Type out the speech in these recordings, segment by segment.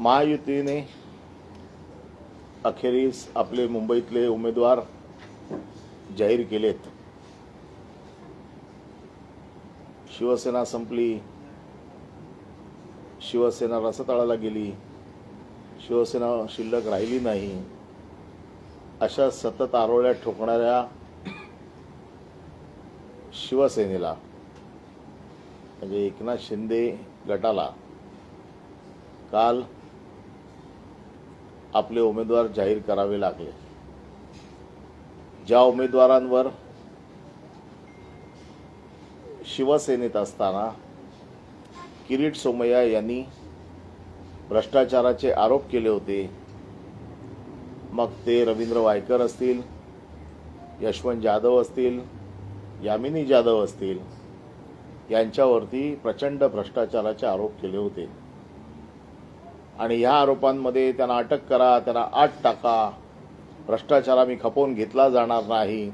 महायुतीने अखेरीस आपले मुंबईतले उमेदवार जाहीर केलेत. शिवसेना संपली. शिवसेना रसतळाला गेली. शिवसेना शिल्लक राहिली नाही. अशा सतत आरोळ्या ठोकणाऱ्या शिवसेनेला म्हणजे एकनाथ शिंदे गटाला काल आपले उमेदवार जाहीर करावे लागले. ज्या उमेदवारांवर शिवसेनेत असताना किरीट सोमय्या यांनी भ्रष्टाचाराचे आरोप केले होते मग ते रवींद्र वायकर असतील यशवंत जाधव असतील यामिनी जाधव असतील यांच्यावरती प्रचंड भ्रष्टाचाराचे आरोप केले होते. आणि या आरोपांमध्ये त्यांना अटक करा त्यांना आत टाका. भ्रष्टाचार आम्ही खपवून घेतला जाणार नाही.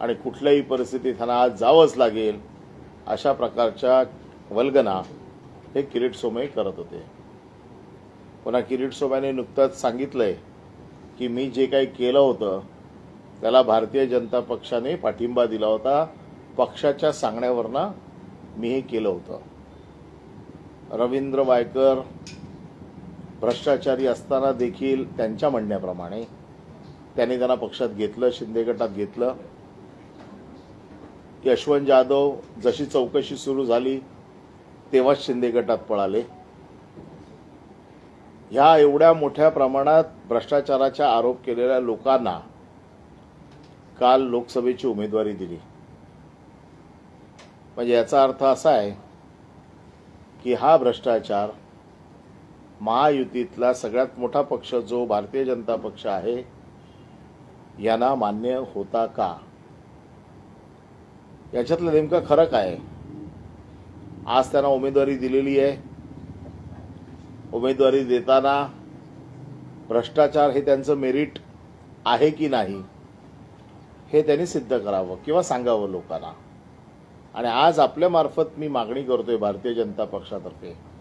आणि कुठल्याही परिस्थितीत त्यांना आज जावंच लागेल अशा प्रकारच्या वल्गना हे किरीट सोमय करत होते. पुन्हा किरीट सोमयाने नुकतंच सांगितलंय की मी जे काही केलं होतं त्याला भारतीय जनता पक्षाने पाठिंबा दिला होता. पक्षाच्या सांगण्यावरनं मी हे केलं होतं. रवींद्र वायकर भ्रष्टाचारी असताना देखील त्यांच्या म्हणण्याप्रमाणे त्यांनी त्यांना पक्षात घेतलं शिंदे गटात घेतलं. यशवंत जाधव जशी चौकशी सुरू झाली तेव्हाच शिंदे गटात पळाले. ह्या एवढ्या मोठ्या प्रमाणात भ्रष्टाचाराचा आरोप केलेल्या लोकांना काल लोकसभेची उमेदवारी दिली. म्हणजे याचा अर्थ असा आहे की हा भ्रष्टाचार महायुतीतला सगळ्यात मोठा पक्ष जो भारतीय जनता पक्ष आहे यांना मान्य होता का? याच्यातलं नेमकं खरं काय? आज त्यांना उमेदवारी दिलेली आहे. उमेदवारी देताना भ्रष्टाचार हे त्यांचं मेरिट आहे की नाही हे त्यांनी सिद्ध करावं किंवा सांगावं लोकांना. आणि आज आपल्यामार्फत मी मागणी करतोय भारतीय जनता पक्षातर्फे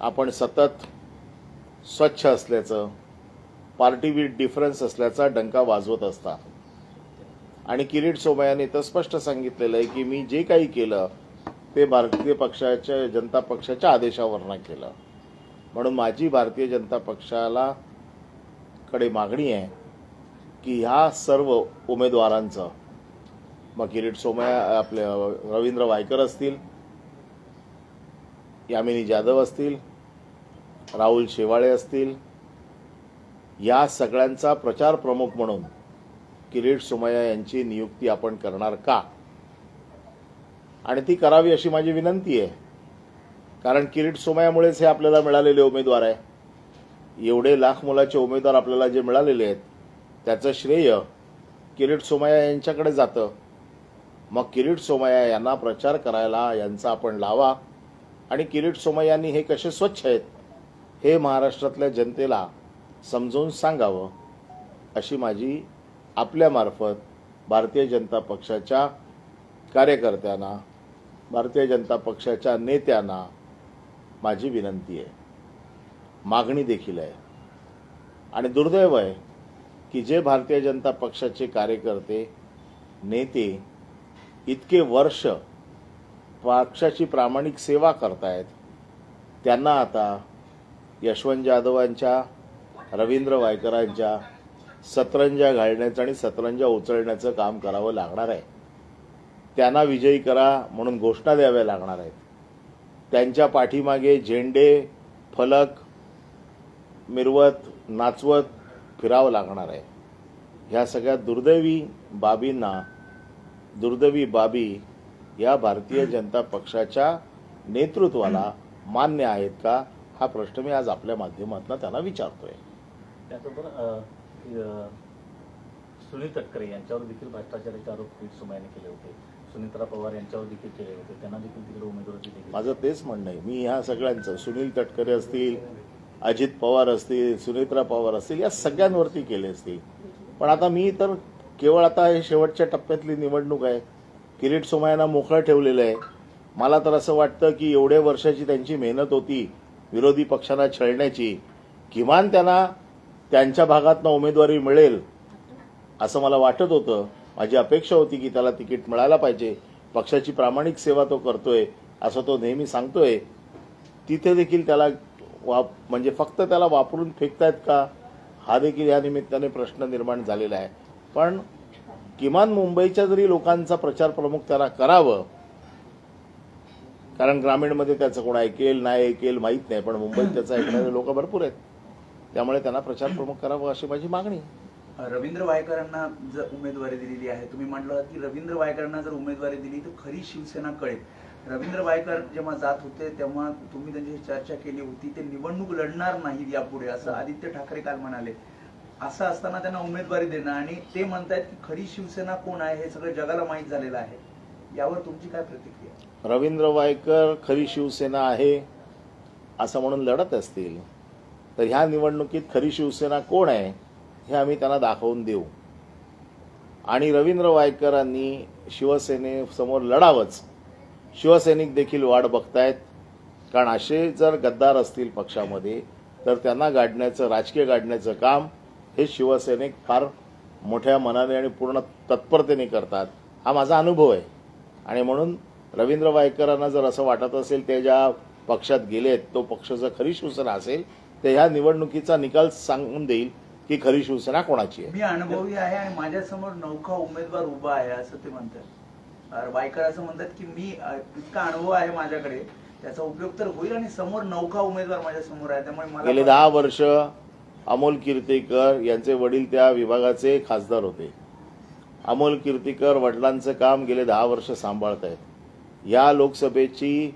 आपण सतत स्वच्छ असल्याचं पार्टी विथ डिफरन्स असल्याचा डंका वाजवत असता. आणि किरीट सोमयाने तर स्पष्ट सांगितलेलं आहे की मी जे काही केलं ते भारतीय पक्षाच्या जनता पक्षाच्या आदेशावरनं केलं. म्हणून माझी भारतीय जनता पक्षाला कडे मागणी आहे की ह्या सर्व उमेदवारांचं मग किरीट सोमया आपले रवींद्र वायकर असतील यामिनी जाधव असतील राहुल शेवाळे असतील या सगळ्यांचा प्रचार प्रमुख म्हणून किरीट सोमय्या यांची नियुक्ती आपण करणार का? आणि ती करावी अशी माझी विनंती आहे. कारण किरीट सोमयामुळेच हे आपल्याला मिळालेले उमेदवार आहे. एवढे लाख मुलाचे उमेदवार आपल्याला जे मिळालेले आहेत त्याचं श्रेय किरीट सोमय्या यांच्याकडे जातं. मग किरीट सोमय्या यांना प्रचार करायला यांचा आपण लावा. आणि किरीट सोमय्यांनी हे कसे स्वच्छ आहेत हे महाराष्ट्रातल्या जनतेला समजवून सांगावं अशी माझी आपल्यामार्फत भारतीय जनता पक्षाच्या कार्यकर्त्यांना भारतीय जनता पक्षाच्या नेत्यांना माझी विनंती आहे. मागणी देखील आहे. आणि दुर्दैव आहे की जे भारतीय जनता पक्षाचे कार्यकर्ते नेते इतके वर्ष पक्षाची प्रामाणिक सेवा करतायत त्यांना आता यशवंत जाधवांच्या रवींद्र वायकरांच्या सतरंजा घालण्याचं आणि सतरंजा उचलण्याचं काम करावं लागणार आहे. त्यांना विजयी करा म्हणून घोषणा द्याव्या लागणार आहेत. त्यांच्या पाठीमागे झेंडे फलक मिरवत नाचवत फिरावं लागणार आहे. ह्या सगळ्या दुर्दैवी बाबींना दुर्दैवी बाबी या भारतीय जनता पक्षाच्या नेतृत्वाला मान्य आहेत का? हा प्रश्न मी आज आपल्या माध्यमातून त्यांना विचारतोय. त्याचबरोबर सुनील तटकरे यांच्यावर देखील भ्रष्टाचाराचे आरोप पीठ सुमायाने केले होते. सुनीत्रा पवार यांच्यावर देखील केले होते. त्यांना देखील तिकडे उमेदवारी दिली माझं तेच म्हणणं आहे. मी ह्या सगळ्यांचं सुनील तटकरे असतील अजित पवार असतील सुनेत्रा पवार असतील या सगळ्यांवरती केले असतील. पण आता मी तर केवळ आता हे शेवटच्या टप्प्यातली निवडणूक आहे. किरीट सोमय्यांना मोकळं ठेवलेलं आहे. मला तर असं वाटतं की एवढ्या वर्षाची त्यांची मेहनत होती. विरोधी पक्षांना छळण्याची किमान त्यांना त्यांच्या भागातनं उमेदवारी मिळेल असं मला वाटत होतं. माझी अपेक्षा होती की त्याला तिकीट मिळायला पाहिजे. पक्षाची प्रामाणिक सेवा तो करतोय असं तो नेहमी सांगतोय. तिथे देखील त्याला वाप म्हणजे फक्त त्याला वापरून फेकतायत का? हा देखील या निमित्ताने प्रश्न निर्माण झालेला आहे. पण किमान मुंबईच्या जरी लोकांचा प्रचार प्रमुख त्याला करावं कारण ग्रामीणमध्ये त्याचं कोण ऐकेल नाही ऐकेल माहीत नाही. पण मुंबईत त्याचं ऐकणारे लोक भरपूर आहेत. त्यामुळे त्यांना प्रचार प्रमुख करावं अशी माझी मागणी. रवींद्र वायकरांना जर उमेदवारी दिलेली आहे तुम्ही म्हटलं की रवींद्र वायकरांना जर उमेदवारी दिली तर खरी शिवसेना कळेल. रवींद्र वायकर जेव्हा जात होते तेव्हा तुम्ही त्यांची चर्चा केली होती ते निवडणूक लढणार नाहीत यापुढे असं आदित्य ठाकरे काल म्हणाले. असं असताना त्यांना उमेदवारी देणं आणि ते म्हणतायत की खरी शिवसेना कोण आहे हे सगळं जगाला माहीत झालेलं आहे. यावर तुमची काय प्रतिक्रिया? रवींद्र वायकर खरी शिवसेना आहे असं म्हणून लढत असतील तर ह्या निवडणुकीत खरी शिवसेना कोण आहे हे आम्ही त्यांना दाखवून देऊ. आणि रवींद्र वायकरांनी शिवसेनेसमोर लढावंच. शिवसैनिक देखील वाट बघतायत. कारण असे जर गद्दार असतील पक्षामध्ये तर त्यांना गाडण्याचं राजकीय गाडण्याचं काम हे शिवसैनिक फार मोठ्या मनाने आणि पूर्ण तत्परतेने करतात. हा माझा अनुभव आहे. आणि म्हणून रवींद्र वायकरांना जर असं वाटत असेल ते ज्या पक्षात गेलेत तो पक्ष जर खरी शिवसेना असेल तर ह्या निवडणुकीचा निकाल सांगून देईल की खरी शिवसेना कोणाची आहे. मी अनुभवी आहे आणि माझ्यासमोर नौका उमेदवार उभा आहे असं ते म्हणतात. वायकर असं म्हणतात की मी इतका अनुभव आहे माझ्याकडे त्याचा उपयोग तर होईल आणि समोर नौका उमेदवार माझ्यासमोर आहे त्यामुळे मला गेले दहा वर्ष अमोल कीर्तीकर यांचे वडील त्या विभागाचे खासदार होते. अमोल कीर्तीकर वडिलांचं काम गेले दहा वर्ष सांभाळत आहेत या लोकसभेची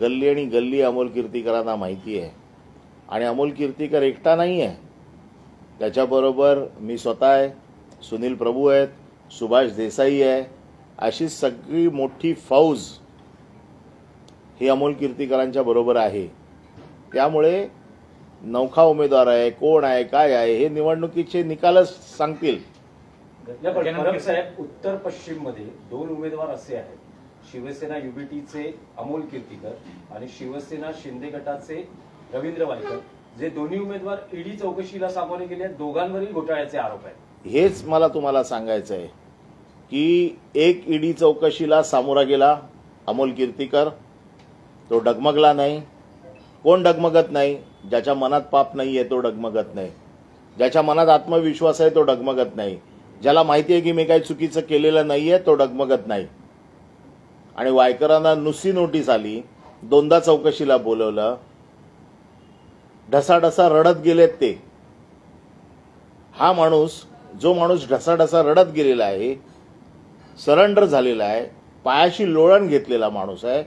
गल्ली आणि गल्ली अमोल कीर्तीकरांना माहिती आहे. आणि अमोल कीर्तीकर एकटा नाही आहे त्याच्याबरोबर मी स्वतः आहे सुनील प्रभू आहेत सुभाष देसाई आहे. अशी सगळी मोठी फौज ही अमोल कीर्तीकरांच्या बरोबर आहे. त्यामुळे नौखा उमेदवार आहे कोण आहे काय आहे हे निवडणुकीचे निकालच सांगतील. उत्तर पश्चिममध्ये दोन उमेदवार असे आहेत. शिवसेना युबीटीचे अमोल कीर्तीकर आणि शिवसेना शिंदे गटाचे रवींद्र वायकर जे दोन्ही उमेदवार ईडी चौकशीला सामोरे गेले आहेत दोघांवरील घोटाळ्याचे आरोप आहेत. हेच मला तुम्हाला सांगायचं आहे की एक ईडी चौकशीला सामोरा गेला अमोल कीर्तीकर. तो डगमगला नाही. कोण डगमगत नाही? ज्याच्या मनात पाप नाही आहे तो डगमगत नाही. ज्याच्या मनात आत्मविश्वास आहे तो डगमगत नाही. ज्याला माहिती आहे की मी काही चुकीचं केलेलं नाही आहे तो डगमगत नाही. आणि वायकरांना नुसती नोटीस आली दोनदा चौकशीला बोलवलं. ढसाढसा रडत गेलेत ते. हा माणूस जो माणूस ढसाढसा रडत गेलेला आहे सरेंडर झालेला आहे पायाशी लोळण घेतलेला माणूस आहे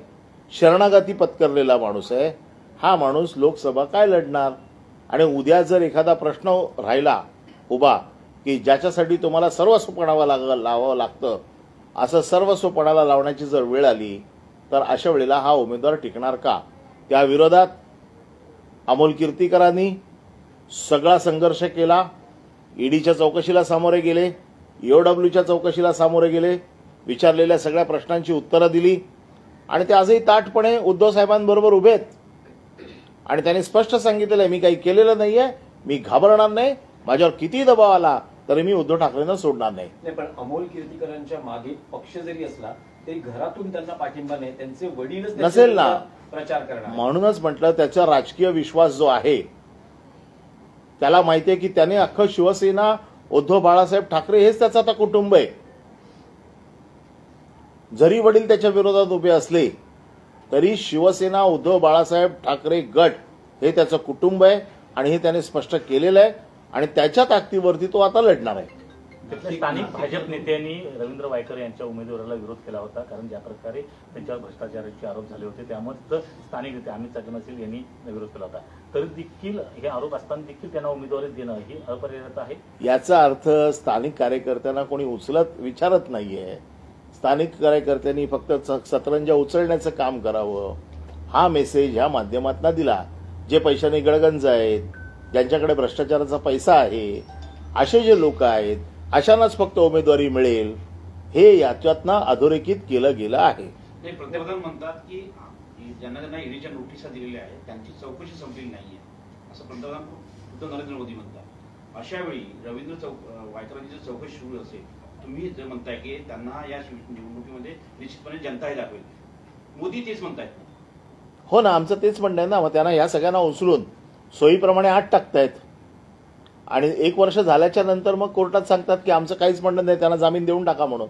शरणागती पत्करलेला माणूस आहे हा माणूस लोकसभा काय लढणार? आणि उद्या जर एखादा प्रश्न राहिला उभा की ज्याच्यासाठी तुम्हाला सर्वस्व पणावं लाग लावावं लागतं असं सर्वस्व पणाला लावण्याची जर वेळ आली तर अशा वेळेला हा उमेदवार टिकणार का? त्या विरोधात अमोल कीर्तीकरांनी सगळा संघर्ष केला. ईडीच्या चौकशीला सामोरे गेले ईओडब्ल्यूच्या चौकशीला सामोरे गेले विचारलेल्या सगळ्या प्रश्नांची उत्तरं दिली आणि ते आजही ताटपणे उद्धव साहेबांबरोबर उभे आहेत आणि त्यांनी स्पष्ट सांगितलेलं आहे मी काही केलेलं नाही आहे मी घाबरणार नाही माझ्यावर किती दबाव आला तरी मी उद्धव ठाकरेंना सोडणार नाही. पण अमोल कीर्तीकरांच्या मागे पक्ष जरी असला तरी घरातून त्यांना पाठिंबा नाही त्यांचे त्यांच्या नसेल ना. प्रचार करणार म्हणूनच म्हटलं त्याचा राजकीय विश्वास जो आहे त्याला माहिती आहे की त्याने अख्खं शिवसेना उद्धव बाळासाहेब ठाकरे हेच त्याचं आता कुटुंब आहे. जरी वडील त्याच्या विरोधात उभे असले तरी शिवसेना उद्धव बाळासाहेब ठाकरे गट हे त्याचं कुटुंब आहे आणि हे त्याने स्पष्ट केलेलं आहे. आणि त्याच्या ताकदीवरती तो आता लढणार आहे. स्थानिक भाजप नेत्यांनी रवींद्र वायकर यांच्या उमेदवाराला विरोध केला होता कारण ज्या प्रकारे त्यांच्यावर भ्रष्टाचाराचे आरोप झाले होते त्यामुळे तर स्थानिक नेते अमित चाकणसील यांनी विरोध केला होता. तरी देखील हे आरोप असताना देखील त्यांना उमेदवारी देणं ही अपरिहार्यता आहे. याचा अर्थ स्थानिक कार्यकर्त्यांना कोणी उचलत विचारत नाहीये. स्थानिक कार्यकर्त्यांनी फक्त सतरंजा उचलण्याचं काम करावं. हा मेसेज ह्या माध्यमातून दिला. जे पैशाने गळगंज आहेत ज्यांच्याकडे भ्रष्टाचाराचा पैसा आहे असे जे लोक आहेत अशांनाच फक्त उमेदवारी मिळेल हे याच्यातनं अधोरेखित केलं गेलं आहे. पंतप्रधान म्हणतात की ज्यांना त्यांना ईडीच्या नोटिसा दिलेल्या आहेत त्यांची चौकशी संपलेली नाहीये. असं पंतप्रधान उद्धव नरेंद्र मोदी म्हणतात. अशा वेळी रवींद्र चौक वायकरांची जर चौकशी सुरू असेल तुम्ही जे म्हणताय की त्यांना या निवडणुकीमध्ये निश्चितपणे जनता हे दाखवेल. मोदी तेच म्हणतायत. हो ना आमचं तेच म्हणणं आहे ना मग त्यांना या सगळ्यांना उचलून सोयीप्रमाणे आत टाकतायत. आणि एक वर्ष झाल्याच्यानंतर मग कोर्टात सांगतात की आमचं काहीच म्हणणं नाही त्यांना जामीन देऊन टाका म्हणून.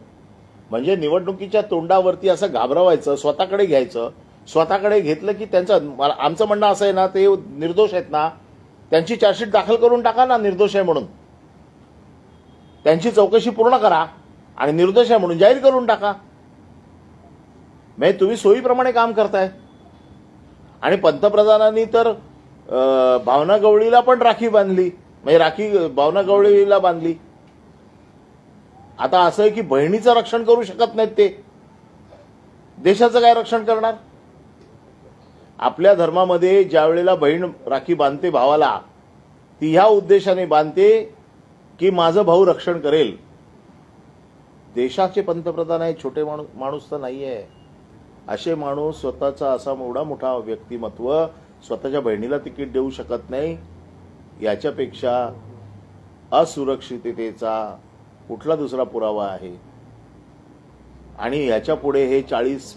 म्हणजे निवडणुकीच्या तोंडावरती असं घाबरवायचं स्वतःकडे घ्यायचं स्वतःकडे घेतलं की त्यांचं मला- आमचं म्हणणं असं आहे ना ते निर्दोष आहेत ना त्यांची चार्जशीट दाखल करून टाका ना निर्दोष आहे म्हणून. त्यांची चौकशी पूर्ण करा आणि निर्दोष आहे म्हणून जाहीर करून टाका. म्हणजे तुम्ही सोयीप्रमाणे काम करताय. आणि पंतप्रधानांनी तर भावना गवळीला पण राखी बांधली. म्हणजे राखी भावना गवळीला बांधली. आता असं आहे की बहिणीचं रक्षण करू शकत नाहीत ते. देशाचं काय रक्षण करणार? आपल्या धर्मामध्ये ज्या वेळेला बहीण राखी बांधते भावाला ती ह्या उद्देशाने बांधते की माझं भाऊ रक्षण करेल. देशाचे पंतप्रधान आहे छोटे माणूस माणूस तर आहे असे माणूस स्वतःचा असा एवढा मोठा व्यक्तिमत्व स्वतःच्या बहिणीला तिकीट देऊ शकत नाही याच्यापेक्षा असुरक्षिततेचा कुठला दुसरा पुरावा आहे? आणि याच्यापुढे हे चाळीस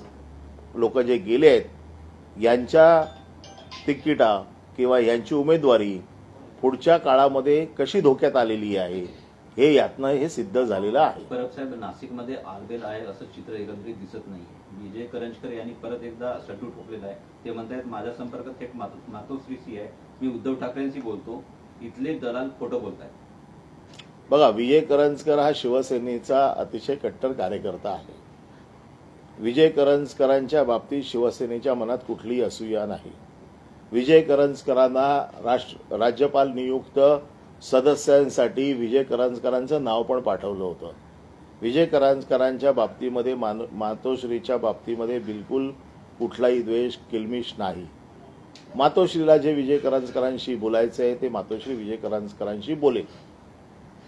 लोक जे गेले आहेत यांच्या तिकिटा किंवा यांची उमेदवारी पुढच्या काळामध्ये कशी धोक्यात आलेली आहे हे यातनं हे सिद्ध झालेलं आहे. परब साहेब नाशिकमध्ये आलबेल आहे असं चित्र एकत्रित दिसत नाही विजय करंजकर यांनी परत एकदा सट्टू ठोकलेला आहे. ते म्हणतात माझ्या संपर्क थेट मातो- मातोश्रीशी आहे. मी उद्धव ठाकरेंशी बोलतो. इथले दलाल खोटं बोलतायत. बघा विजय करंजकर हा शिवसेनेचा अतिशय कट्टर कार्यकर्ता आहे. विजय करंजकरांच्या बाबतीत शिवसेनेच्या मनात कुठलीही असूया नाही. विजय करंजकरांना राष्ट्र राज्यपाल नियुक्त सदस्यांसाठी विजय करंजकरांचं नाव पण पाठवलं होतं. विजय करांजकरांच्या बाबतीमध्ये मान मातोश्रीच्या बाबतीमध्ये बिलकुल कुठलाही द्वेष किलमिश नाही. मातोश्रीला जे विजय करांजकरांशी बोलायचं आहे ते मातोश्री विजय करांजकरांशी बोलेल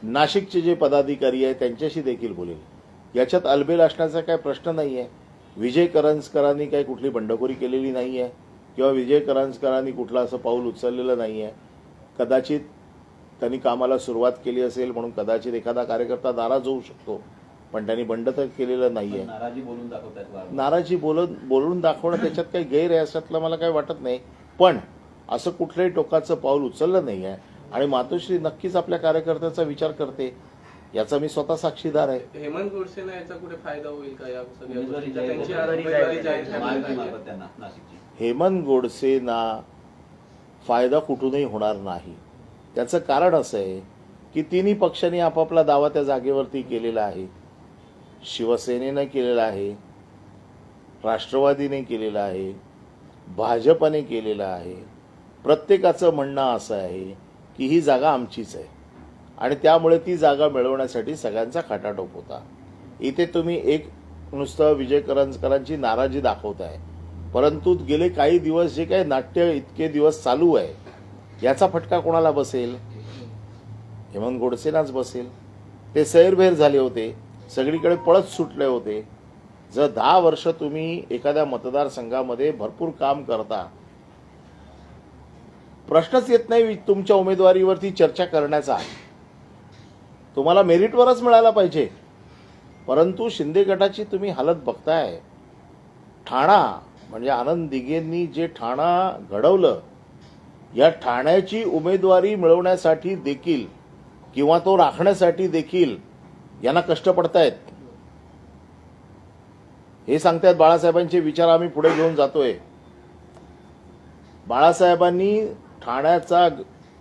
नाशिकचे जे पदाधिकारी आहे त्यांच्याशी देखील बोलेल याच्यात अलबेल असण्याचा काय प्रश्न नाही आहे विजय करंजकरांनी काही कुठली बंडखोरी केलेली नाही आहे किंवा विजय करंजकरांनी कुठलं असं पाऊल उचललेलं नाही आहे कदाचित त्यांनी कामाला सुरुवात केली असेल म्हणून कदाचित एखादा कार्यकर्ता नाराज होऊ शकतो. पण त्यांनी बंड तर केलेलं नाही पण आहे नाराजी बोलून. नाराजी बोलत बोलून दाखवणं त्याच्यात काही गैर आहे असल्यातलं मला काही वाटत नाही. पण असं कुठलंही टोकाचं पाऊल उचललं नाही आहे आणि मातोश्री नक्कीच आपल्या कार्यकर्त्याचा विचार करते. याचा मी स्वतः साक्षीदार आहे. हेमंत गोडसेना याचा कुठे फायदा होईल का या सगळ्या हेमंत गोडसेना फायदा कुठूनही होणार नाही. त्याचं कारण असं आहे की तिन्ही पक्षांनी आपापला दावा त्या जागेवरती केलेला आहे. शिवसेनेनं केलेलं आहे राष्ट्रवादीने केलेलं आहे भाजपने केलेलं आहे. प्रत्येकाचं म्हणणं असं आहे की ही जागा आमचीच आहे. आणि त्यामुळे ती जागा मिळवण्यासाठी सगळ्यांचा खटाटोप होता. इथे तुम्ही एक नुसतं विजय करंजकरांची नाराजी दाखवताय. परंतु गेले काही दिवस जे काही नाट्य इतके दिवस चालू आहे याचा फटका कोणाला बसेल? हेमंत गोडसेनाच बसेल. ते सैरभैर झाले होते. सगळीकडे पळत सुटले होते. जर दहा वर्ष तुम्ही एखाद्या मतदारसंघामध्ये भरपूर काम करता. प्रश्नच येत नाही तुमच्या उमेदवारीवरती चर्चा करण्याचा. तुम्हाला मेरिटवरच मिळायला पाहिजे. परंतु शिंदे गटाची तुम्ही हालत बघताय. ठाणा म्हणजे आनंद दिघेंनी जे ठाणा घडवलं या ठाण्याची उमेदवारी मिळवण्यासाठी देखील किंवा तो राखण्यासाठी देखील यांना कष्ट पडतायत. हे सांगतायत बाळासाहेबांचे विचार आम्ही पुढे घेऊन जातोय. बाळासाहेबांनी ठाण्याचा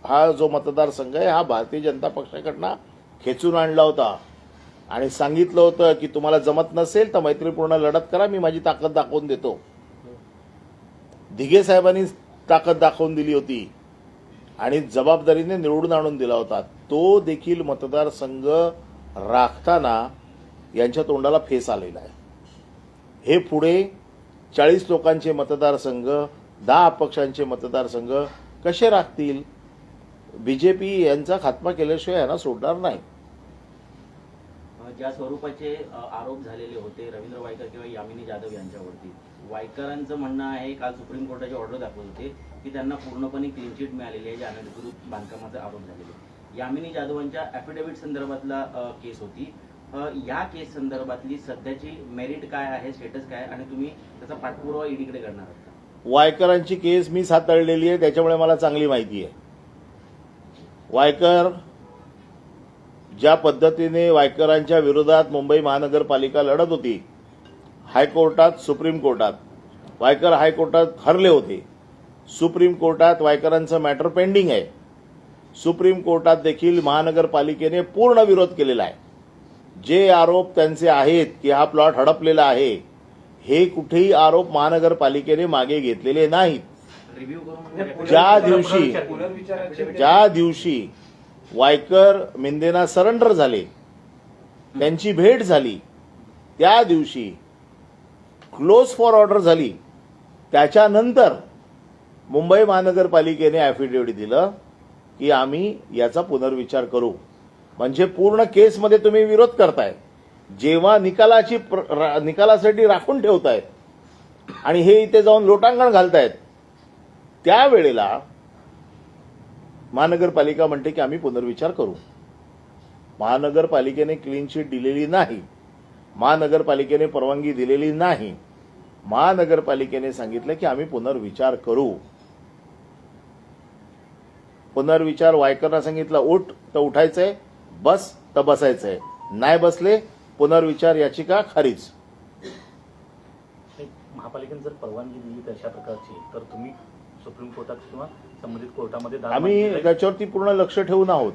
हा जो मतदारसंघ आहे हा भारतीय जनता पक्षाकडनं खेचून आणला होता. आणि सांगितलं होतं की तुम्हाला जमत नसेल तर मैत्रीपूर्ण लढत करा मी माझी ताकद दाखवून देतो. दिघे साहेबांनी ताकद दाखवून दिली होती आणि जबाबदारीने निवडून आणून दिला होता. तो देखील मतदारसंघ राखताना यांच्या तोंडाला फेस आलेला आहे. हे पुढे चाळीस लोकांचे मतदारसंघ दहा अपक्षांचे मतदारसंघ कसे राखतील? बी जे पी यांचा खात्मा केल्याशिवाय यांना सोडणार नाही. ज्या स्वरूपाचे आरोप झालेले होते रवींद्र वायकर किंवा यामिनी जाधव यांच्यावरती वायकरांचं म्हणणं आहे काल सुप्रीम कोर्टाची ऑर्डर दाखवत होते की त्यांना पूर्णपणे क्लीन चिट मिळालेली आहे ज्या अनधिकृत बांधकामाचे आरोप झालेले यामिनी जाधवांच्या ॲफिडेव्हिट संदर्भातला केस होती. या केस संदर्भातली सध्याची मेरिट काय आहे स्टेटस काय आहे आणि तुम्ही त्याचा पाठपुरावा ईडीकडे करणार आहात वायकरांची केस मी हाताळलेली आहे त्याच्यामुळे मला चांगली माहिती आहे. वायकर ज्या पद्धतीने वायकरांच्या विरोधात मुंबई महानगरपालिका लढत होती हायकोर्टात सुप्रीम कोर्टात वायकर हायकोर्टात हरले होते. सुप्रीम कोर्टात वायकरांचं मॅटर पेंडिंग आहे. सुप्रीम कोर्टात देखील महानगरपालिकेने पूर्ण विरोध केलेला आहे. जे आरोप त्यांचे आहेत की हा प्लॉट हडपलेला आहे हे कुठेही आरोप महानगरपालिकेने मागे घेतलेले नाहीत. ज्या दिवशी ज्या दिवशी वायकर मिंदेना सरेंडर झाले त्यांची भेट झाली त्या दिवशी क्लोज फॉर ऑर्डर झाली त्याच्यानंतर मुंबई महानगरपालिकेने ॲफिडेव्हिट दिलं. की आम्ही याचा पुनर्विचार करू. म्हणजे पूर्ण केसमध्ये तुम्ही विरोध करताय. जेव्हा निकालाची रा- निकालासाठी राखून ठेवतायत आणि हे इथे जाऊन लोटांगण घालतायत त्यावेळेला महानगरपालिका म्हणते की आम्ही पुनर्विचार करू. महानगरपालिकेने क्लीन शीट दिलेली नाही. महानगरपालिकेने परवानगी दिलेली नाही. महानगरपालिकेने सांगितलं की आम्ही पुनर्विचार करू. पुनर्विचार वायकरना सांगितलं उठ तर उठायचंय बस तर बसायचंय. नाही बसले पुनर्विचार याचिका एक महापालिकेने जर परवानगी दिली तशा प्रकारची तर तुम्ही सुप्रीम कोर्टात किंवा संबंधित कोर्टामध्ये आम्ही त्याच्यावरती पूर्ण लक्ष ठेवून आहोत.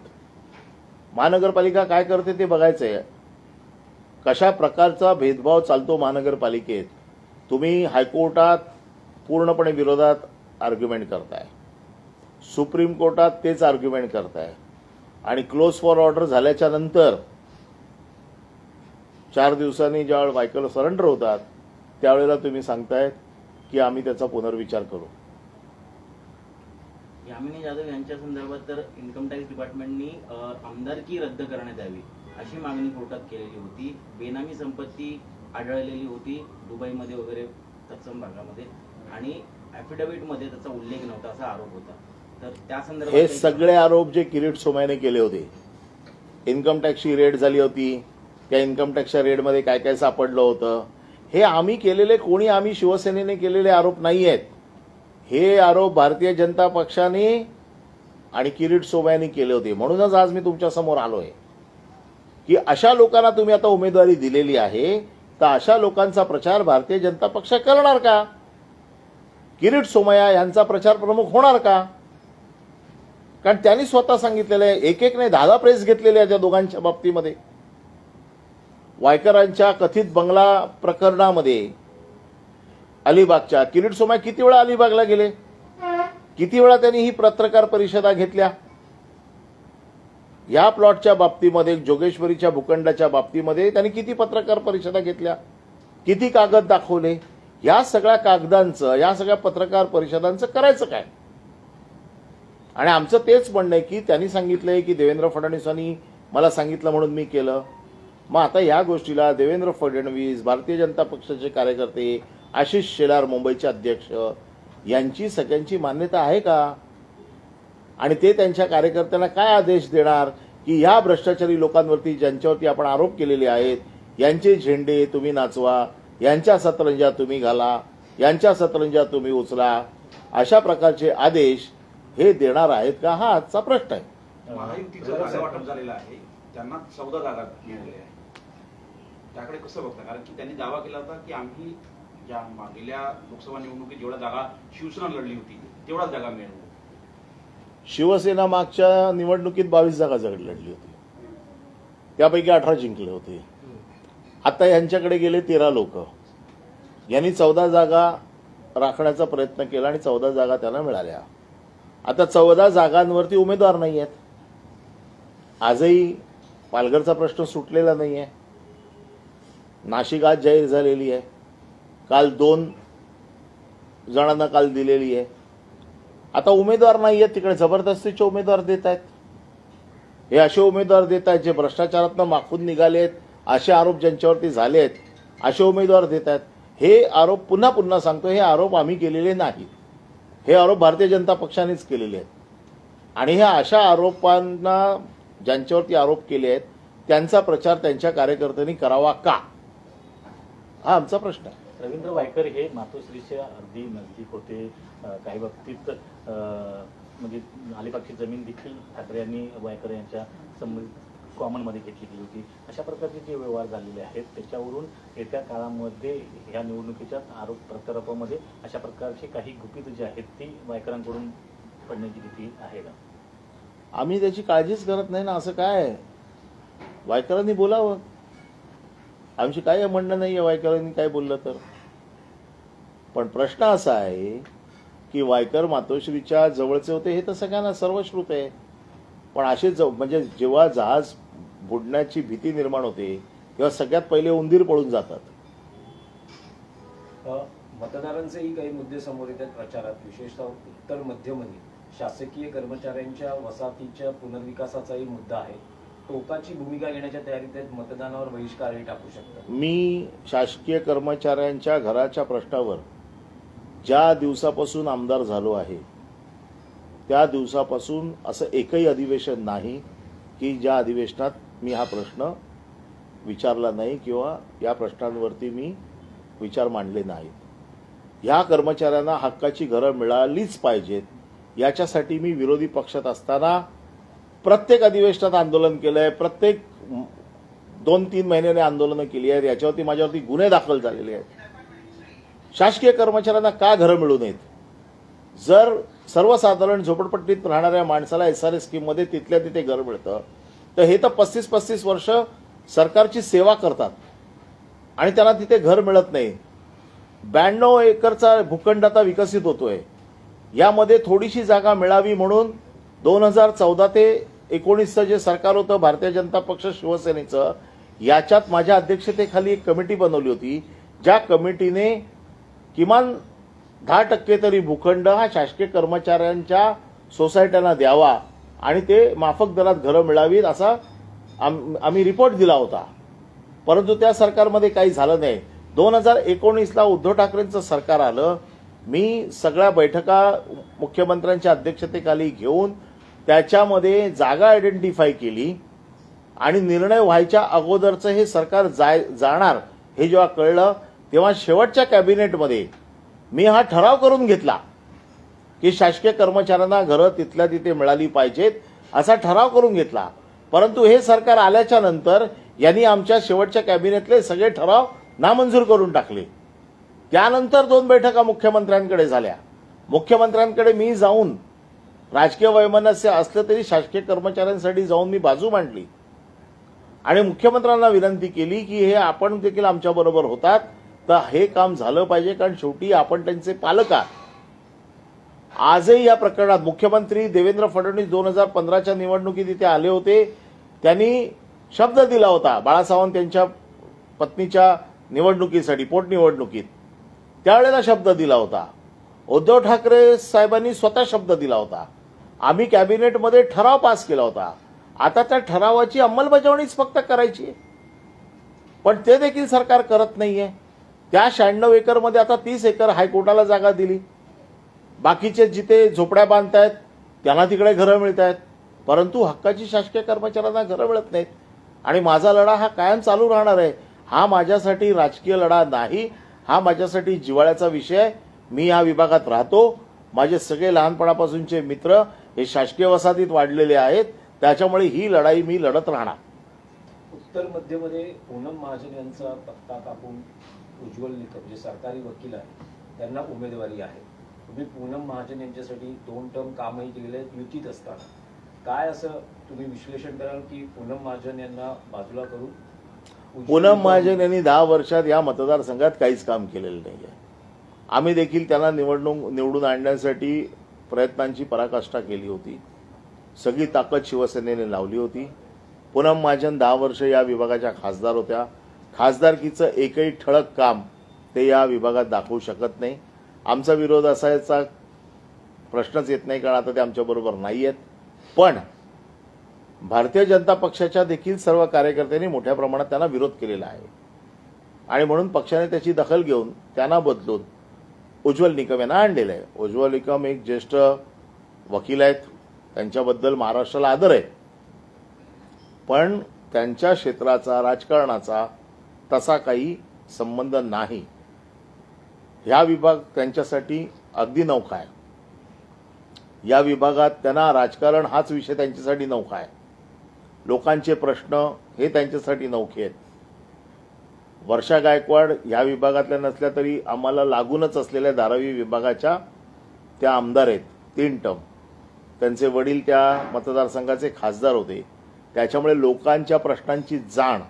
महानगरपालिका काय करते ते बघायचंय. कशा प्रकारचा भेदभाव चालतो महानगरपालिकेत? तुम्ही हायकोर्टात पूर्णपणे विरोधात आर्ग्युमेंट करताय. सुप्रीम कोर्टात तेच आर्ग्युमेंट करताय. आणि क्लोज फॉर ऑर्डर झाल्याच्यानंतर चार दिवसांनी ज्यावेळेला वायकर सरेंडर होतात त्यावेळेला तुम्ही सांगतायत की आम्ही त्याचा पुनर्विचार करू. यामिनी जाधव यांच्या संदर्भात तर इन्कम टॅक्स डिपार्टमेंटनी आमदारकी रद्द करण्यात यावी अशी मागणी कोर्टात केलेली होती. बेनामी संपत्ती आढळलेली होती दुबईमध्ये वगैरे तत्सम भागामध्ये. आणि ऍफिडेव्हिटमध्ये त्याचा उल्लेख नव्हता असा आरोप होता. हे सगळे आरोप जे किरीट सोमयाने केले होते. इन्कम टॅक्सची रेड झाली होती त्या इन्कम टॅक्सच्या रेडमध्ये काय काय सापडलं होतं. हे आम्ही केलेले कोणी आम्ही शिवसेनेने केलेले आरोप नाही आहेत हे आरोप भारतीय जनता पक्षाने आणि किरीट सोमयाने केले होते. म्हणूनच आज मी तुमच्यासमोर आलोय. की अशा लोकांना तुम्ही आता उमेदवारी दिलेली आहे तर अशा लोकांचा प्रचार भारतीय जनता पक्ष करणार का? किरीट सोमय्या यांचा प्रचार प्रमुख होणार का? कारण त्यांनी स्वतः सांगितलेलं आहे एक एक नाही दहा दहा प्रेस घेतलेले आहे त्या दोघांच्या बाबतीमध्ये. वायकरांच्या कथित बंगला प्रकरणामध्ये अलिबागच्या किरीट सोमाय किती वेळा अलिबागला गेले? किती वेळा त्यांनी ही पत्रकार परिषदा घेतल्या? या प्लॉटच्या बाबतीमध्ये जोगेश्वरीच्या भूखंडाच्या बाबतीमध्ये त्यांनी किती पत्रकार परिषदा घेतल्या? किती कागद दाखवले? या सगळ्या कागदांचं या सगळ्या पत्रकार परिषदांचं करायचं काय? आणि आमचं तेच म्हणणं आहे की त्यांनी सांगितलंय की देवेंद्र फडणवीसांनी मला सांगितलं म्हणून मी केलं. मग आता या गोष्टीला देवेंद्र फडणवीस भारतीय जनता पक्षाचे कार्यकर्ते आशिष शेलार मुंबईचे अध्यक्ष यांची सगळ्यांची मान्यता आहे का? आणि ते त्यांच्या कार्यकर्त्यांना काय आदेश देणार की ह्या भ्रष्टाचारी लोकांवरती ज्यांच्यावरती आपण आरोप केलेले आहेत यांचे झेंडे तुम्ही नाचवा यांच्या सतरंजा तुम्ही घाला यांच्या सतरंजा तुम्ही उचला अशा प्रकारचे आदेश हे देणार आहेत का? हा आजचा प्रश्न आहे. महायुतीचं जागा वाटप झालेलं आहे त्यांना चौदा जागा मिळालेल्या त्याकडे कसं बघता? कारण की त्यांनी दावा केला होता की आम्ही ज्या गेल्या लोकसभा निवडणुकीत जेवढ्या जागा शिवसेना लढली होती तेवढ्याच जागा मिळवू शिवसेना मागच्या निवडणुकीत बावीस जागा जग लढली होती. त्यापैकी अठरा जिंकले होते. आता यांच्याकडे गेले तेरा लोक. यांनी चौदा जागा राखण्याचा प्रयत्न केला आणि चौदा जागा त्यांना मिळाल्या. आता चौदा जागांवरती उमेदवार नाही आहेत आजही पालघरचा प्रश्न सुटलेला नाही आहे नाशिक आज जाहीर झालेली आहे. काल दोन जणांना काल दिलेली आहे. आता उमेदवार नाही आहेत तिकडे जबरदस्तीचे उमेदवार देत आहेत हे असे उमेदवार देत आहेत जे भ्रष्टाचारातनं माखून निघाले आहेत असे आरोप ज्यांच्यावरती झाले आहेत असे उमेदवार देत आहेत हे आरोप पुन्हा पुन्हा सांगतो हे आरोप आम्ही केलेले नाहीत. हे आरोप भारतीय जनता पक्षानेच केलेले आहेत. आणि ह्या अशा आरोपांना ज्यांच्यावरती आरोप केले आहेत त्यांचा प्रचार त्यांच्या कार्यकर्त्यांनी करावा का? हा आमचा प्रश्न आहे. रवींद्र वायकर हे मातोश्रीच्या अगदी नजदीक होते. काही बाबतीत म्हणजे अलिबागची जमीन देखील ठाकरे यांनी वायकर यांच्या संबंधित कॉमनमध्ये घेतलेली होती. अशा प्रकारचे जे व्यवहार झालेले आहेत त्याच्यावरून येत्या काळामध्ये ह्या निवडणुकीच्या आरोप प्रत्यारोपामध्ये अशा प्रकारची काही गुपित जी आहेत ती वायकरांकडून पडण्याची भीती आहे का? आम्ही त्याची काळजीच करत नाही ना असं काय? वायकरांनी बोलावं. आमची काय म्हणणं नाही आहे वायकरांनी काय बोललं तर. पण प्रश्न असा आहे की वायकर मातोश्रीच्या जवळचे होते हे तर सगळ्यांना सर्वश्रुत आहे. पण असे ज म्हणजे जेव्हा जहाज बुडण्याची भीती निर्माण होते तेव्हा सगळ्यात पहिले उंदीर पळून जातात. मतदारांचेही काही मुद्दे समोर येतात प्रचारात. विशेषतः उत्तर मध्यमध्ये शासकीय कर्मचाऱ्यांच्या वसाहतीच्या पुनर्विकासाचाही मुद्दा आहे. टोकाची भूमिका घेण्याच्या तयारीत आहेत मतदानावर बहिष्कारही टाकू शकतात. मी शासकीय कर्मचाऱ्यांच्या घराच्या प्रश्नावर ज्या दिवसापासून आमदार झालो आहे त्या दिवसापासून असं एकही अधिवेशन नाही की ज्या अधिवेशनात मी हा प्रश्न विचारला नाही किंवा या प्रश्नांवरती मी विचार मांडले नाहीत. ह्या कर्मचाऱ्यांना हक्काची घरं मिळालीच पाहिजेत. याच्यासाठी मी विरोधी पक्षात असताना प्रत्येक अधिवेशनात आंदोलन केलं आहे प्रत्येक दोन तीन महिन्याने आंदोलनं केली आहेत. याच्यावरती माझ्यावरती गुन्हे दाखल झालेले आहेत. शासकीय कर्मचाऱ्यांना का घरं मिळू नयेत? जर सर्वसाधारण झोपडपट्टीत राहणाऱ्या माणसाला एस आर एस स्कीममध्ये तिथल्या तिथे घर मिळतं तर हे तर पस्तीस पस्तीस वर्ष सरकारची सेवा करतात. आणि त्यांना तिथे घर मिळत नाही. ब्याण्णव एकरचा भूखंड आता विकसित होतोय. यामध्ये थोडीशी जागा मिळावी म्हणून दोन हजार चौदा ते एकोणीसचं जे सरकार होतं भारतीय जनता पक्ष शिवसेनेचं याच्यात माझ्या अध्यक्षतेखाली एक कमिटी बनवली होती ज्या कमिटीने किमान दहा टक्के तरी भूखंड हा शासकीय कर्मचाऱ्यांच्या सोसायट्यांना द्यावा. आणि ते माफक दरात घरं मिळावीत असा आम- आम्ही रिपोर्ट दिला होता. परंतु त्या सरकारमध्ये काही झालं नाही. दोन हजार एकोणीसला उद्धव ठाकरेंचं सरकार आलं. मी सगळ्या बैठका मुख्यमंत्र्यांच्या अध्यक्षतेखाली घेऊन त्याच्यामध्ये जागा आयडेंटिफाय केली आणि निर्णय व्हायच्या अगोदरचं हे सरकार जाय जाणार हे जेव्हा कळलं तेव्हा शेवटच्या कॅबिनेटमध्ये मी हा ठराव करून घेतला. की शासकीय कर्मचाऱ्यांना घरं तिथल्या तिथे मिळाली पाहिजेत असा ठराव करून घेतला. परंतु हे सरकार आल्याच्यानंतर यांनी आमच्या शेवटच्या कॅबिनेटले सगळे ठराव नामंजूर करून टाकले. त्यानंतर दोन बैठका मुख्यमंत्र्यांकडे झाल्या. मुख्यमंत्र्यांकडे मी जाऊन राजकीय वैमनस्य असलं तरी शासकीय कर्मचाऱ्यांसाठी जाऊन मी बाजू मांडली. आणि मुख्यमंत्र्यांना विनंती केली की हे आपण देखील आमच्याबरोबर होतात तर हे काम झालं पाहिजे कारण शेवटी आपण त्यांचे पालक आहात. आजही या प्रकरणात मुख्यमंत्री देवेंद्र फडणवीस दोन हजार पंधराच्या निवडणुकीत इथे आले होते. त्यांनी शब्द दिला होता बाळासावंत यांच्या पत्नीच्या निवडणुकीसाठी पोटनिवडणुकीत. त्यावेळेला शब्द दिला होता. उद्धव ठाकरे साहेबांनी स्वतः शब्द दिला होता. आम्ही कॅबिनेटमध्ये ठराव पास केला होता. आता त्या ठरावाची अंमलबजावणीच फक्त करायची आहे. पण ते देखील सरकार करत नाहीये. त्या शहाण्णव एकरमध्ये आता तीस एकर हायकोर्टाला जागा दिली. बाकीचे जिथे झोपड्या बांधतायत त्यांना तिकडे घरं मिळत आहेत परंतु हक्काची शासकीय कर्मचाऱ्यांना घरं मिळत नाहीत. आणि माझा लढा हा कायम चालू राहणार आहे. हा माझ्यासाठी राजकीय लढा नाही. हा माझ्यासाठी जिव्हाळ्याचा विषय आहे. मी या विभागात राहतो. माझे सगळे लहानपणापासूनचे मित्र हे शासकीय वसाहतीत वाढलेले आहेत. त्याच्यामुळे ही लढाई मी लढत राहणार. उत्तर मध्यमध्ये पूनम महाजन यांचा पत्ता कापून उज्ज्वल निकम जे सरकारी वकील आहेत त्यांना उमेदवारी आहे. तुम्ही पूनम महाजन यांच्यासाठी दोन टर्म कामही केलेले आहेत युतीत असताना. काय असं तुम्ही विश्लेषण कराल की पूनम महाजन यांना बाजूला करून? पूनम महाजन यांनी दहा वर्षात या मतदारसंघात काहीच काम केलेलं नाही आहे आम्ही देखील त्यांना निवडणूक निवडून आणण्यासाठी प्रयत्नांची पराकाष्ठा केली होती. सगळी ताकद शिवसेनेने लावली होती. पूनम महाजन दहा वर्ष या विभागाच्या खासदार होत्या. खासदारकीचं एकही ठळक काम ते या विभागात दाखवू शकत नाही. आमचा विरोध असायचा. प्रश्नच येत नाही कारण आता ते आमच्याबरोबर नाही आहेत पण भारतीय जनता पक्षाच्या देखील सर्व कार्यकर्त्यांनी मोठ्या प्रमाणात त्यांना विरोध केलेला आहे. आणि म्हणून पक्षाने त्याची दखल घेऊन त्यांना बदलून उज्ज्वल निकम यांना आणलेलं आहे. उज्ज्वल निकम एक ज्येष्ठ वकील आहेत. त्यांच्याबद्दल महाराष्ट्राला आदर आहे. पण त्यांच्या क्षेत्राचा राजकारणाचा तसा काही संबंध नाही. ह्या विभाग त्यांच्यासाठी अगदी नौका आहे. या विभागात त्यांना राजकारण हाच विषय त्यांच्यासाठी नौका आहे. लोकांचे प्रश्न हे त्यांच्यासाठी नौखे आहेत. वर्षा गायकवाड ह्या विभागातल्या नसल्या तरी आम्हाला लागूनच असलेल्या धारावी विभागाच्या त्या आमदार आहेत तीन टर्म त्यांचे वडील त्या मतदारसंघाचे खासदार होते. त्याच्यामुळे लोकांच्या प्रश्नांची जाण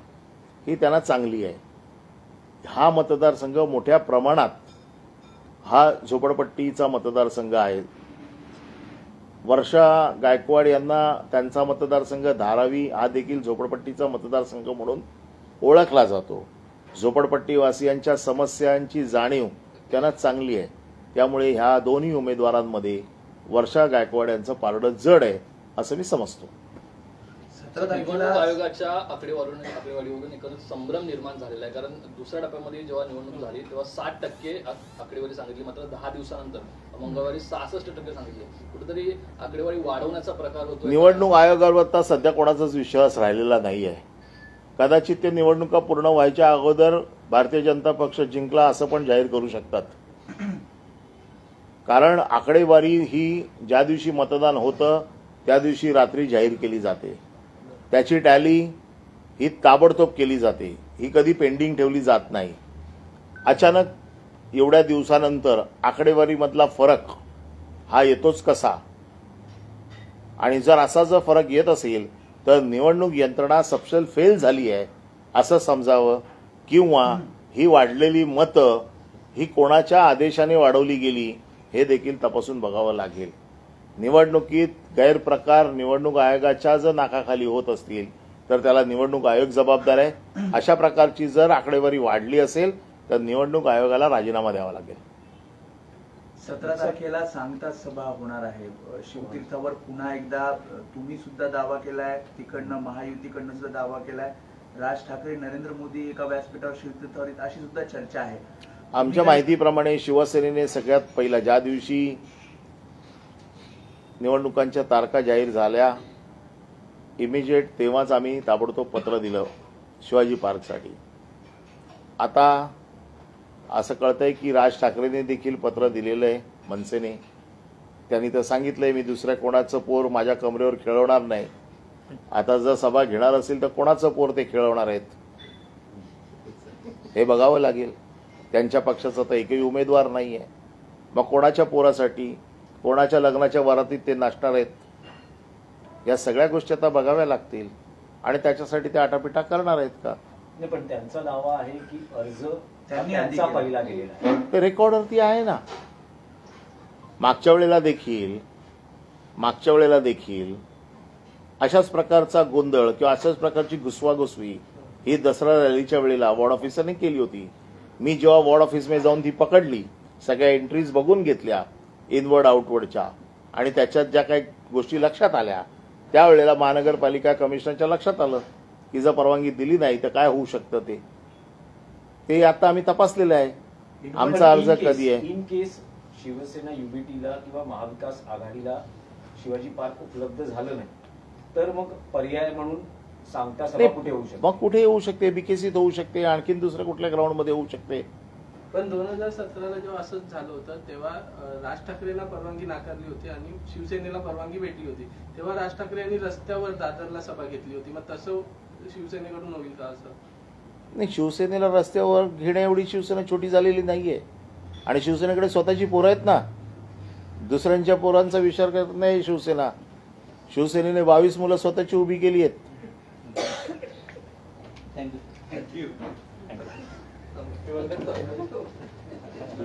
ही त्यांना चांगली आहे. हा मतदारसंघ मोठ्या प्रमाणात हा झोपडपट्टीचा मतदारसंघ आहे. वर्षा गायकवाड यांना त्यांचा मतदारसंघ धारावी हा देखील झोपडपट्टीचा मतदारसंघ म्हणून ओळखला जातो. झोपडपट्टीवासियांच्या समस्यांची जाणीव त्यांना चांगली आहे. त्यामुळे ह्या दोन्ही उमेदवारांमध्ये वर्षा गायकवाड यांचं पारडं जड आहे असं मी समजतो. सतरा निवडणूक आयोगाच्या आकडेवारून आकडेवारीवरून एकंदर संभ्रम निर्माण झालेला आहे. कारण दुसऱ्या टप्प्यामध्ये जेव्हा निवडणूक झाली तेव्हा साठ टक्के आक- आकडेवारी सांगितली. मात्र दहा दिवसानंतर मंगळवारी सहासष्ट टक्के सांगितले. कुठेतरी आकडेवारी वाढवण्याचा प्रकार होतो निवडणूक आयोगावर आता सध्या कोणाचाच विश्वास राहिलेला नाही आहे कदाचित ते निवडणुका पूर्ण व्हायच्या अगोदर भारतीय जनता पक्ष जिंकला असं पण जाहीर करू शकतात. कारण आकडेवारी ही ज्या दिवशी मतदान होतं त्या दिवशी रात्री जाहीर केली जाते. त्याची टॅली ही ताबडतोब केली जाते. ही कधी पेंडिंग ठेवली जात नाही. अचानक एवढ्या दिवसानंतर आकडेवारीमधला फरक हा येतोच कसा? आणि जर असा जर फरक येत असेल तर निवडणूक यंत्रणा सपशेल फेल झाली आहे असं समजावं? किंवा ही वाढलेली मतं ही कोणाच्या आदेशाने वाढवली गेली हे देखील तपासून बघावं लागेल. निवडणुकीत गैरप्रकार निवडणूक आयोगाच्या जर नाकाखाली होत असतील तर त्याला निवडणूक आयोग जबाबदार आहे. अशा प्रकारची जर आकडेवारी वाढली असेल तर निवडणूक आयोगाला राजीनामा द्यावा लागेल. सतरा तारखेला सांगता सभा होणार आहे. शिवतीर्थावर पुन्हा एकदा तुम्ही सुद्धा दावा केलाय तिकडनं महायुतीकडनं सुद्धा दावा केलाय. राज ठाकरे नरेंद्र मोदी एका व्यासपीठावर शिवतीर्थावर अशी सुद्धा चर्चा आहे. आमच्या माहितीप्रमाणे शिवसेनेने सगळ्यात पहिला ज्या दिवशी निवडणुकांच्या तारखा जाहीर झाल्या. इमिजिएट तेव्हाच आम्ही ताबडतोब पत्र दिलं शिवाजी पार्कसाठी. आता असं कळतं आहे की राज ठाकरेंनी देखील पत्र दिलेलं आहे मनसेने. त्यांनी तर सांगितलंय मी दुसऱ्या कोणाचं पोर माझ्या कमरेवर खेळवणार नाही. आता जर सभा घेणार असेल तर कोणाचं पोर ते खेळवणार आहेत? हे बघावं लागेल. त्यांच्या पक्षाचा तर एकही उमेदवार नाही आहे मग कोणाच्या पोरासाठी? कोणाच्या लग्नाच्या वरातीत ते नाचणार आहेत? या सगळ्या गोष्टी आता बघाव्या लागतील. आणि त्याच्यासाठी ते आटापिटा करणार आहेत का? पण त्यांचा दावा आहे की अर्ज त्यांचा. पहिला गेलेला आहे. ते रेकॉर्डवरती आहे ना. मागच्या वेळेला देखील मागच्या वेळेला देखील अशाच प्रकारचा गोंधळ किंवा अशाच प्रकारची घुसवाघुसवी ही दसरा रॅलीच्या वेळेला वॉर्ड ऑफिसरने केली होती. मी जेव्हा वॉर्ड ऑफिसमध्ये जाऊन ती पकडली सगळ्या एंट्रीज बघून घेतल्या इनवर्ड आउटवर्डच्या आणि त्याच्यात ज्या काही गोष्टी लक्षात आल्या त्यावेळेला महानगरपालिका कमिशनरच्या लक्षात आलं की जर परवानगी दिली नाही तर काय होऊ शकतं ते? ते आता आम्ही तपासलेलं आहे. आमचा अर्ज कधी आहे? इन केस शिवसेना युबीटीला किंवा महाविकास आघाडीला शिवाजी पार्क उपलब्ध झालं नाही तर मग पर्याय म्हणून सांगता कुठे होऊ शकते? मग कुठे येऊ शकते? बीकेसीत होऊ शकते आणखीन दुसऱ्या कुठल्या ग्राउंडमध्ये होऊ शकते? पण दोन हजार सतराला जेव्हा असंच झालं होतं तेव्हा राज ठाकरेंना परवानगी नाकारली होती आणि शिवसेनेला परवानगी भेटली होती. तेव्हा राज ठाकरे यांनी रस्त्यावर दादरला सभा घेतली होती. मग तसं शिवसेनेकडून होईल का असं? नाही शिवसेनेला रस्त्यावर घेण्या एवढी शिवसेना छोटी झालेली नाहीये. आणि शिवसेनेकडे स्वतःची पोरं आहेत ना. दुसऱ्यांच्या पोरांचा विचार करत नाही शिवसेना. शिवसेनेने बावीस मुलं स्वतःची उभी केली आहेत. थँक्यू किंवा